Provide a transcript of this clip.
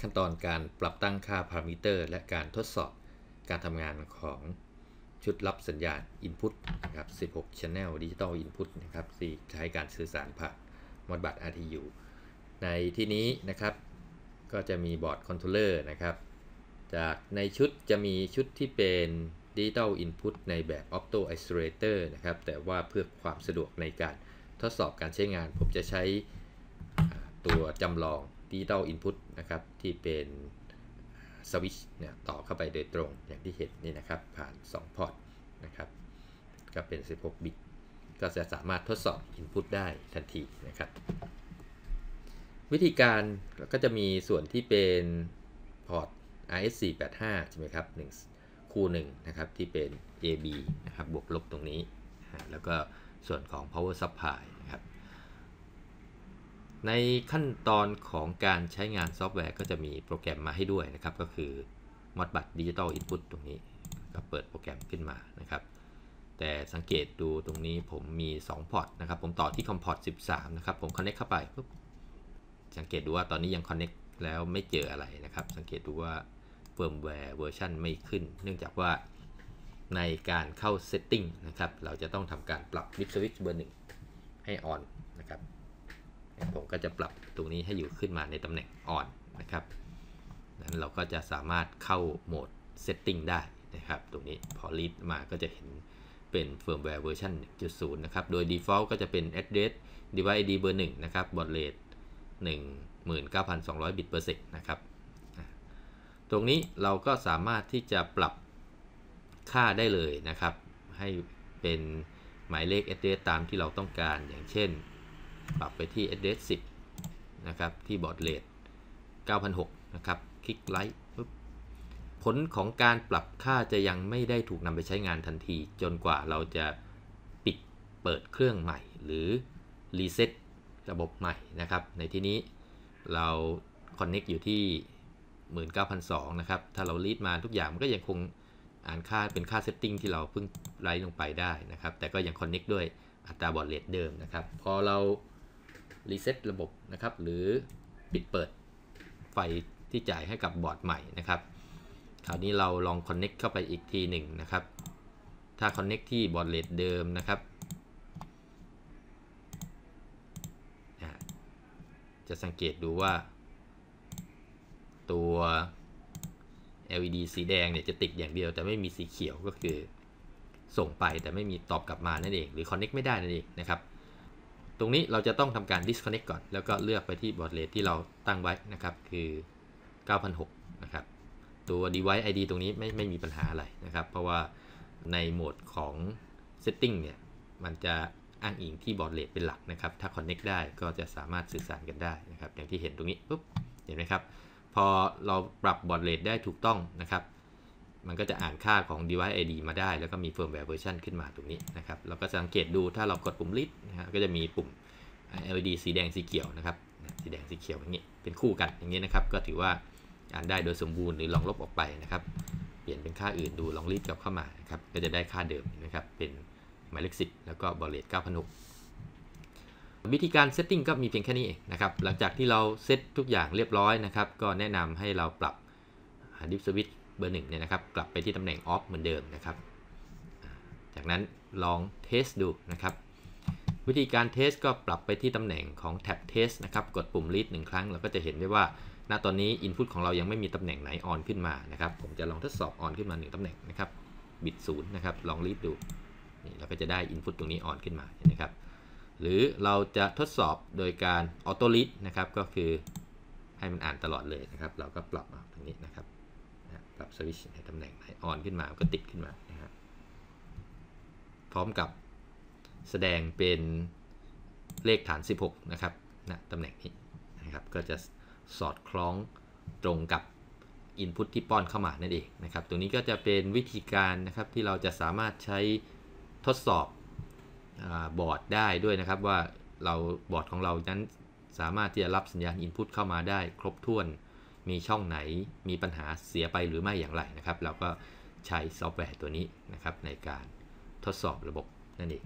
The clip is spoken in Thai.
ขั้นตอนการปรับตั้งค่าพารามิเตอร์ และการทดสอบการทำงานของชุดรับสัญญาณ Input นะครับ 16 Channel Digital Input นะครับที่ใช้การสื่อสารผ่านมอดบัต RTU ในที่นี้นะครับ ก็จะมีบอร์ดคอนโทรลเลอร์นะครับ จากในชุดจะมีชุดที่เป็น Digital Input ในแบบ Opto Isolator นะครับ แต่ว่าเพื่อความสะดวกในการทดสอบการใช้งาน ผมจะใช้ตัวจำลอง Digital Input นะครับที่เป็นสวิตช์เนี่ยต่อเข้าไปโดยตรงอย่างที่เห็นนี่นะครับ ผ่าน 2 พอร์ตนะครับ ก็เป็น 16 บิต ก็จะสามารถทดสอบ Input ได้ทันทีนะครับ วิธีการก็จะมีส่วนที่เป็นพอร์ต RS485 ใช่ไหมครับ1คู่1นะครับ ที่เป็น AB นะครับบวกลบตรงนี้ แล้วก็ส่วนของ power supply นะครับ ในขั้นตอนของการใช้งานซอฟต์แวร์ก็จะมีโปรแกรมมาให้ด้วยนะครับ ก็คือ Modbus Digital Input ตรงนี้ก็เปิดโปรแกรมขึ้นมานะครับ แต่สังเกตดูตรงนี้ผมมี2พอร์ตนะครับ ผมต่อที่คอมพอร์ต13 นะครับ ผม connect เข้าไปปุ๊บสังเกตดูว่าตอนนี้ยัง connect แล้วไม่เจออะไรนะครับ สังเกตดูว่า firmware เวอร์ชันไม่ขึ้น เนื่องจากว่าในการเข้า setting นะครับ เราจะต้องทำการปรับ dip switch เบอร์1ให้ on นะครับ ผมก็จะปรับตรงนี้ให้อยู่ขึ้นมาในตำแหน่ง on นนะครับนั้นเราก็จะสามารถเข้าโหมด setting ได้นะครับ ตรงนี้พอ read มาก็จะเห็นเป็น firmware เวอร์ชัน1.0 นะครับ โดย default ก็จะเป็น address device ID เบอร์ 1 นะครับ baud rate 19,200 บิต per sec นะครับ ตรงนี้เราก็สามารถที่จะปรับค่าได้เลยนะครับ ให้เป็นหมายเลข address ตามที่เราต้องการอย่างเช่น ปรับไปที่ address 10 นะครับ ที่ baud rate 9,600นะครับ คลิกไลท์ปุ๊บผลของการปรับค่าจะยังไม่ได้ถูกนำไปใช้งานทันที จนกว่าเราจะปิดเปิดเครื่องใหม่ หรือรีเซ็ตระบบใหม่นะครับ ในที่นี้เรา Connect อยู่ที่ 19,200นะครับ ถ้าเรารีดมาทุกอย่างมันก็ยังคงอ่านค่าเป็นค่าเซตติ้งที่เราเพิ่งไลท์ลงไปได้นะครับ แต่ก็ยัง Connect ด้วยอัตราบอร์ดเรทเดิมนะครับ พอเรา รีเซ็ตระบบนะครับ หรือปิดเปิดไฟที่จ่ายให้กับบอร์ดใหม่นะครับคราวนี้เราลอง Connect เข้าไปอีกทีหนึ่งนะครับ ถ้า Connect ที่บอร์ดเรทเดิมนะครับจะสังเกตดูว่า ตัว LED สีแดงเนี่ยจะติดอย่างเดียว แต่ไม่มีสีเขียวก็คือส่งไปแต่ไม่มีตอบกลับมานั่นเอง หรือ connect ไม่ได้นั่นเองนะครับ ตรงนี้เราจะต้องทำการ disconnect ก่อน แล้วก็เลือกไปที่บอร์ดเรทที่เราตั้งไว้นะครับ คือ9,600นะครับ ตัว device ID ตรงนี้ไม่ไม่มีปัญหาอะไรนะครับ เพราะว่าในโหมดของ setting เนี่ย มันจะอ้างอิงที่บอร์ดเรทเป็นหลักนะครับ ถ้า connect ได้ก็จะสามารถสื่อสารกันได้นะครับ อย่างที่เห็นตรงนี้ปุ๊บ เห็นไหมครับ พอเราปรับบอร์ดเรทได้ถูกต้องนะครับมันก็จะอ่านค่าของ device ID มาได้ แล้วก็มี firmware version ขึ้นมาตรงนี้นะครับ เราก็สังเกตดูถ้าเรากดปุ่ม list ฮะก็จะมีปุ่ม LED สีแดงสีเขียวนะครับสีแดงสีเขียวอย่างนี้เป็นคู่กันอย่างนี้นะครับ ก็ถือว่าอ่านได้โดยสมบูรณ์หรือลองลบออกไปนะครับเปลี่ยนเป็นค่าอื่นดูลองรีดกลับเข้ามานะครับก็จะได้ค่าเดิมนะครับเป็นหมายเลข10แล้วก็บอร์เรท9,600วิธีการเซตติ้งก็มีเพียงแค่นี้เองนะครับหลังจากที่เราเซตทุกอย่างเรียบร้อยนะครับ ก็แนะนำให้เราปรับดิฟสวิตเบอร์หนึ่งเนี่ยนะครับกลับไปที่ตำแหน่งออฟเหมือนเดิมนะครับ จากนั้นลองเทสดูนะครับ วิธีการเทสก็ปรับไปที่ตำแหน่งของแท็บเทสนะครับ กดปุ่ม read หนึ่งครั้ง เราก็จะเห็นได้ว่า ณ ตอนนี้ Input ของเรายังไม่มีตำแหน่งไหนออนขึ้นมานะครับ ผมจะลองทดสอบออนขึ้นมา 1ตำแหน่งนะครับ บิตศูนย์นะครับ ลอง read ดู นี่เราก็จะได้ Input ตรงนี้ออนขึ้นมา เห็นไหมครับ หรือเราจะทดสอบโดยการ Auto Read นะครับ ก็คือให้มันอ่านตลอดเลยนะครับ เราก็ปรับมาตรงนี้นะครับ ปรับสวิตช์ในตำแหน่งไหนออนขึ้นมา ก็ติดขึ้นมานะครับพร้อมกับ แสดงเป็นเลขฐาน 16 นะครับณตำแหน่งนี้นะครับ ก็จะสอดคล้องตรงกับ Input ที่ป้อนเข้ามานั่นเองนะครับตรงนี้ก็จะเป็นวิธีการนะครับที่เราจะสามารถใช้ทดสอบบอร์ดได้ด้วยนะครับว่าเราบอร์ดของเรานั้นสามารถที่จะรับสัญญาณ Input เข้ามาได้ครบถ้วน มีช่องไหนมีปัญหาเสียไปหรือไม่อย่างไรนะครับ เราก็ใช้ซอฟต์แวร์ตัวนี้นะครับในการทดสอบระบบนั่นเอง